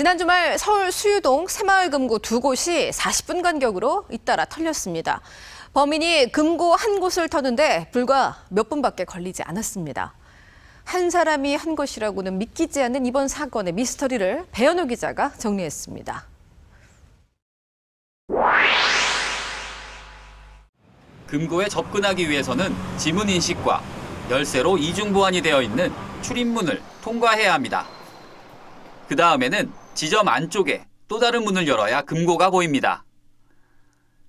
지난 주말 서울 수유동 새마을 금고 두 곳이 40분 간격으로 잇따라 털렸습니다. 범인이 금고 한 곳을 터는데 불과 몇 분밖에 걸리지 않았습니다. 한 사람이 한 것이라고는 믿기지 않는 이번 사건의 미스터리를 배현우 기자가 정리했습니다. 금고에 접근하기 위해서는 지문 인식과 열쇠로 이중 보안이 되어 있는 출입문을 통과해야 합니다. 그 다음에는 지점 안쪽에 또 다른 문을 열어야 금고가 보입니다.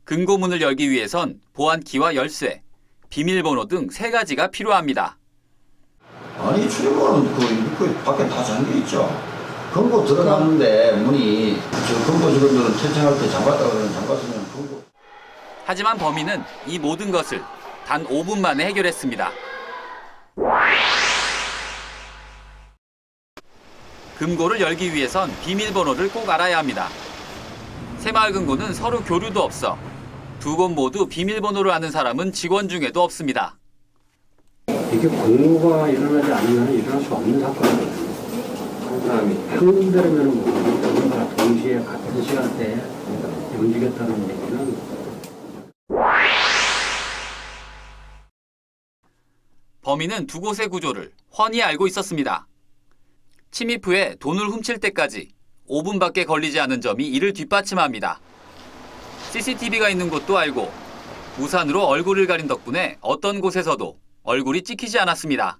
금고 문을 열기 위해선 보안키와 열쇠, 비밀번호 등 세 가지가 필요합니다. 아니 출입문은 그 입구 밖에 다 잠겨 있죠. 금고 들어가는데 문이 저 금고 직원들은 퇴장할 때 잠갔다 그러면 잠갔으면 금고 하지만 범인은 이 모든 것을 단 5분 만에 해결했습니다. 금고를 열기 위해선 비밀번호를 꼭 알아야 합니다. 새마을 금고는 서로 교류도 없어 두 곳 모두 비밀번호를 아는 사람은 직원 중에도 없습니다. 이게 공모가 일어나지 않으면 일어날 수 없는 사건이거든요. 한 사람이 평균대로면 누군가 동시에 같은 시간대에 움직였다는 얘기는 범인은 두 곳의 구조를 훤히 알고 있었습니다. 침입 후에 돈을 훔칠 때까지 5분밖에 걸리지 않은 점이 이를 뒷받침합니다. CCTV가 있는 곳도 알고 우산으로 얼굴을 가린 덕분에 어떤 곳에서도 얼굴이 찍히지 않았습니다.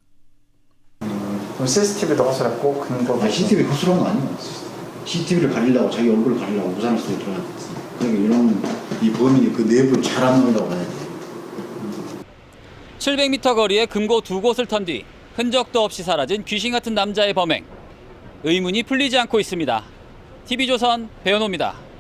그럼 CCTV도 허술했고 근거 아, CCTV 거슬한 거 아니에요. CCTV를 가리려고 자기 얼굴을 가리려고 우산을 쓰고 들어갔지. 그러니까 이런 이 범인이 그 내부를 잘 안는다고 봐야지. 700m 거리의 금고 두 곳을 턴 뒤 흔적도 없이 사라진 귀신 같은 남자의 범행. 의문이 풀리지 않고 있습니다. TV조선 배현호입니다.